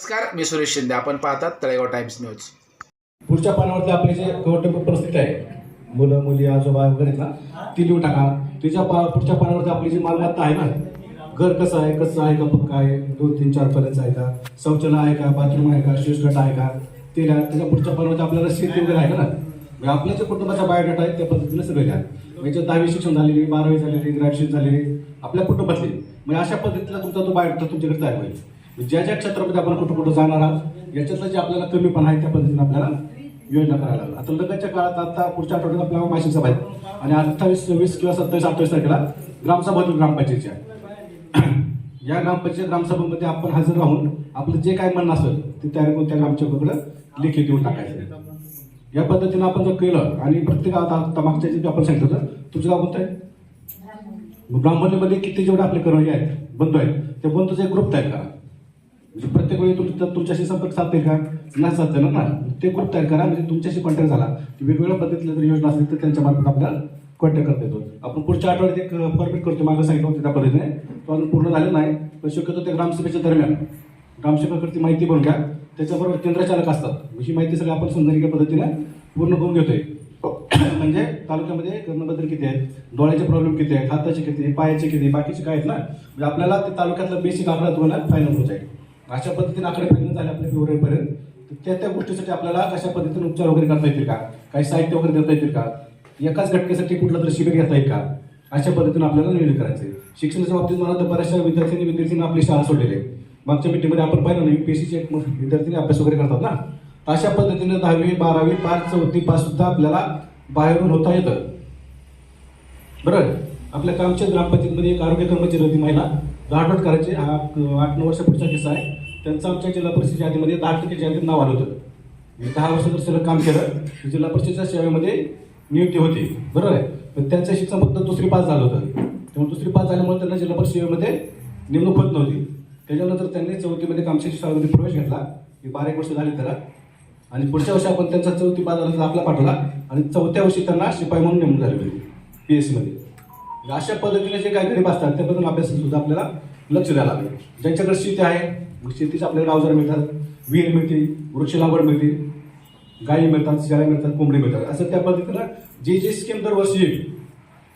नमस्कार मी सुरेश शिंदे. आपण पाहतात तळेगाव टाइम्स न्यूज. पुढच्या पानावरती आपली जे कौटुंबिक परिस्थिती आहे मुलं मुली आजोबा वगैरे आहेत ना ती लिहून टाका. तिच्या पा पुढच्या पानावरती आपली जी मालमत्ता आहे ना घर कसं आहे कसं आहे का पक्का आहे दोन तीन चार पर्यंत आहे का शौचालय आहे का बाथरूम आहे का शिवस्कट आहे का ते त्याच्या पुढच्या पानावरती आपल्याला शेती वगैरे आहे का ना म्हणजे आपल्या जे कुटुंबाचा बायोडाटा आहे त्या पद्धतीने सगळे लिहा. म्हणजे दहावी शिक्षण झालेली बारावी झालेली ग्रॅज्युएशन झालेली आपल्या कुटुंबातली म्हणजे अशा पद्धतीला तुमचा तो बायोडाटा तुमच्याकडे तयार होईल. ज्या ज्या क्षेत्रामध्ये आपण कुठं कुठं जाणार आहात याच्यातलं जे आपल्याला कमीपण आहे त्या पद्धतीने आपल्याला योजना करायला लागला आता लगतच्या काळात आता पुढच्या आठवड्यात आपल्याला मासिक सभा आहे आणि अठ्ठावीस सव्वीस किंवा सत्तावीस अठ्ठावीस तारखेला ग्रामसभा होतील ग्रामपंचायतच्या या ग्रामपंचायत ग्रामसभेमध्ये आपण हजर राहून आपलं जे काय म्हणणं असेल ते तयार करून त्या ग्रामसेवकाकडे लेखी देऊन टाकायचं या पद्धतीनं आपण जर केलं आणि प्रत्येक आता आता मागच्या जे आपण सांगितलं होतं तुझं गाव कोणतं आहे? ब्राह्मणमध्ये किती जेवढे आपले कर्मचारी आहेत बंधू आहेत त्या बंधूचा एक ग्रुप तयार करा. म्हणजे प्रत्येक वेळी तुमच्या तुमच्याशी संपर्क साधते का? नाही साधते ना. ते ग्रुप तयार करा. म्हणजे तुमच्याशी कॉन्टॅक्ट झाला. वेगवेगळ्या पद्धतीला जर योजना असतील तर त्यांच्या मार्फत आपल्याला कॉन्टॅक्ट करता येतो. आपण पुढच्या आठवड्यात एक फॉर्मेट करतो. मागं सांगितलं होतं त्या पद्धतीने. तो अजून पूर्ण झालेला नाही. पण शक्यतो त्या ग्रामसभेच्या दरम्यान ग्रामसेवकाकडे माहिती बनून घ्या. त्याच्याबरोबर केंद्रचालक असतात. ही माहिती सगळी आपण समजण्याच्या पद्धतीने पूर्ण करून घेतोय. म्हणजे तालुक्यामध्ये कर्णबद्दल किती आहेत? डोळ्याचे प्रॉब्लेम किती आहेत? हाताचे किती? पायाचे किती? बाकीचे काय आहेत ना? म्हणजे आपल्याला ते तालुक्यातला बेसिक आकडा तुम्हाला फायनल होत जाईल. अशा पद्धतीने आकडे फायनल झाले आपल्या फेब्रुवारीपर्यंत त्या त्या गोष्टीसाठी आपल्याला कशा पद्धतीने उपचार वगैरे करता येतील का? काही साहित्य वगैरे देता येतील का? एकाच घटकेसाठी कुठलं तरी शिबिर घेता येईल का? अशा पद्धतीने आपल्याला निर्णय करायचं आहे. शिक्षणाच्या बाबतीत मला तर बऱ्याचशा विद्यार्थ्यांनी विद्यार्थ्यांनी आपली शाळा सोडलेली आहे. मागच्या मीटिंगमध्ये आपण पाहिलं ना युपीएससीचे एक विद्यार्थ्यांनी अभ्यास वगैरे करतात ना? तर अशा पद्धतीने दहावी बारावी पाच चौथी पाच सुद्धा आपल्याला बाहेरून होता येतं. बरं? आपल्या कामच्या ग्रामपंचायतमध्ये एक आरोग्य कर्मचारी होती महिला. दाढवट करायची. हा आठ नऊ वर्षापूर्वीचा किस्सा आहे. त्यांचं आमच्या जिल्हा परिषदेच्या यादीमध्ये दहा टक्के यादीत नाव आलं होतं. मी दहा वर्ष जर काम केलं जिल्हा परिषदेच्या सेवेमध्ये नियुक्ती होती. बरोबर आहे? पण त्यांचं शिक्षण फक्त दुसरी पास झालं होतं. त्यामुळे दुसरी पास झाल्यामुळे त्यांना जिल्हा परिषद सेवेमध्ये नेमणूक होत नव्हती. त्याच्यानंतर त्यांनी चौथीमध्ये कामशेष शाळेमध्ये प्रवेश घेतला. ही बारा एक वर्ष झाली त्याला. आणि पुढच्या वर्षी आपण त्यांचा चौथी पास झाला दाखला पाठवला. आणि चौथ्या वर्षी त्यांना शिपाई म्हणून नेमणूक झाली होती. पी एस सीमध्ये म्हणजे अशा पद्धतीने जे काही गरीब असतात त्याबद्दल अभ्यास सुद्धा आपल्याला लक्ष द्यायला लागेल. ज्यांच्याकडे शेती आहे शेतीचे आपल्याला अवजार मिळतात विहीर मिळते वृक्ष लागवड मिळते गायी मिळतात शेळ्या मिळतात कोंबडी मिळतात. असं त्या पद्धतीनं जे जे स्कीम दरवर्षी येईल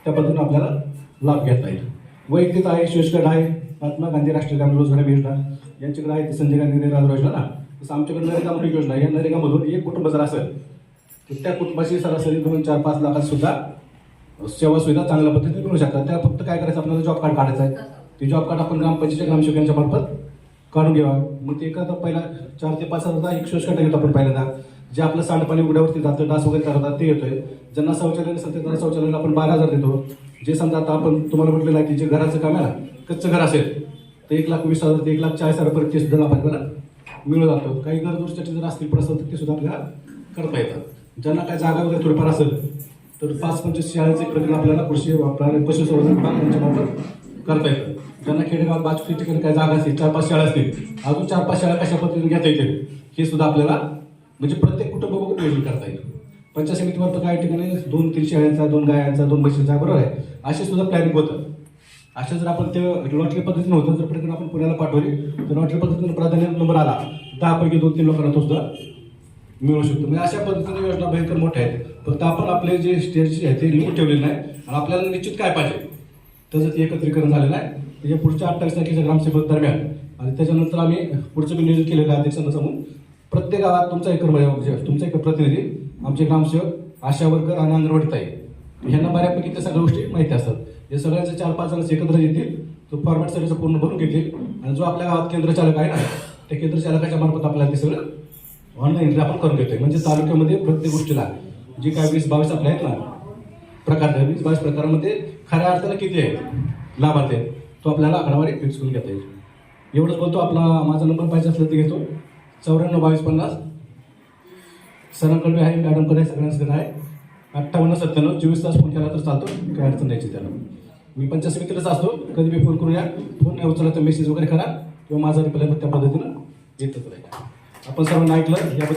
त्या पद्धतीनं आपल्याला लाभ घेता येईल. वैयक्तिक आहे शोषकट आहे महात्मा गांधी राष्ट्रीय ग्रामीण रोजगार योजना यांच्याकडे आहे ती संजय गांधी निराधार योजना ना. तसं आमच्याकडे नरेगा म्हणून योजना या नरेगामधून एक कुटुंब जर असेल तर त्या कुटुंबाची सरासरी दोन चार पाच लाखात सुद्धा सेवा सुविधा चांगल्या पद्धतीने मिळू शकतात. त्या फक्त काय करायचं आपल्याला जॉब कार्ड काढायचं आहे. ते जॉब कार्ड आपण ग्रामपंचायतच्या ग्रामसेवकांच्या मार्फत काढून घ्यावा. मग ते एखादा पहिला चार ते पाच हजार एक शोष घेतो आपण पहिल्यांदा. जे आपलं सांडपाणी उघड्यावरती जातं डास वगैरे करतात ते येतोय. ज्यांना शौचालय नसेल त्यांना शौचालयाला आपण बारा हजार देतो. जे समजा आता आपण तुम्हाला म्हटलेलं आहे की जे घराचं काम आहे ना कच्चं घर असेल तर एक लाख वीस हजार ते एक लाख चाळीस हजारपर्यंत ते सुद्धा आपल्याला मिळून जातो. काही गरजूसाठी जर असतील प्रसंग तर ते सुद्धा आपल्याला करता येतात. ज्यांना काय जागा वगैरे थोडीफार असेल तर पाच पंचवीस शाळेचे एक प्रकरण आपल्याला कृषी वापरा पशुसंवर्धन विभाग यांच्या करता येतं. ज्यांना खेडेगाव पाच ठिकाणी काय जागा असतील चार पाच शाळा असतील अजून चार पाच शाळा कशा पद्धतीने घेता येतील हे सुद्धा आपल्याला म्हणजे प्रत्येक कुटुंब बघून नियोजन करता येईल. पंचायत समितीमार्फत काही ठिकाणी दोन तीन शेळ्यांचा दोन गायांचा दोन म्हशींचा बरोबर आहे. असे सुद्धा प्लॅनिंग होतं. अशा जर आपण ते लॉटरी पद्धतीने होतं जर प्रकरण आपण पुण्याला पाठवले तर लॉटरी पद्धतीने प्राधान्य नंबर आला. दहापैकी दोन तीन लोकांना तो सुद्धा मिळू शकतो. म्हणजे अशा पद्धतीने योजना भयंकर मोठ्या आहेत. फक्त आपण आपले जे स्टेजचे आहे ते लिहून ठेवलेले नाही. आणि आपल्याला निश्चित काय पाहिजे? त्याचं ते एकत्रीकरण झालेलं आहे. त्याच्या पुढच्या अठ्ठावीस तारखेच्या ग्रामसेवक दरम्यान. आणि त्याच्यानंतर आम्ही पुढचं मी नियोजन केलेलं आहे अध्यक्षांना सांगून. प्रत्येक गावात तुमचा एक कर्मचारी तुमचा एक प्रतिनिधी आमचे ग्रामसेवक आशा वर्कर आणि अंगणवाडी ताई. ह्यांना बऱ्यापैकी त्या सगळ्या गोष्टी माहिती असतात. हे सगळ्यांचे चार पाच जण एकत्र येतील. तो फॉर्मॅट सगळ्याचं पूर्ण भरून घेतील. आणि जो आपल्या गावात केंद्रचालक आहे ना त्या केंद्रचालकाच्या मार्फत आपल्याला ते सगळं ऑनलाईन एंट्री आपण करून घेतोय. म्हणजे तालुक्यामध्ये प्रत्येक गोष्टीला जे काय वीस बावीस आपले आहेत ना प्रकार वीस बावीस प्रकारामध्ये खऱ्या अर्थानं किती आहे लाभार्थी आहेत. तो आपल्याला आकडावारी फिक्स करून घेता येईल. एवढंच बोलतो आपला माझा नंबर पाहिजे असला तर घेतो. चौऱ्याण्णव बावीस पन्नास. सरांकडे आहे मॅडमकडे आहे सगळ्यांकडे आहे. अठ्ठावन्न सत्त्याण्णव चोवीस तास फोन केला तर चालतो. काय अडचण द्यायची त्याला मी पंचायत समितीलाच असतो. कधी मी फोन करूया. फोन नाही उचलला तर मेसेज वगैरे करा. किंवा माझा रिप्लाय त्या पद्धतीनं येतच राहील. అప్పసరం నాయకులు యాభై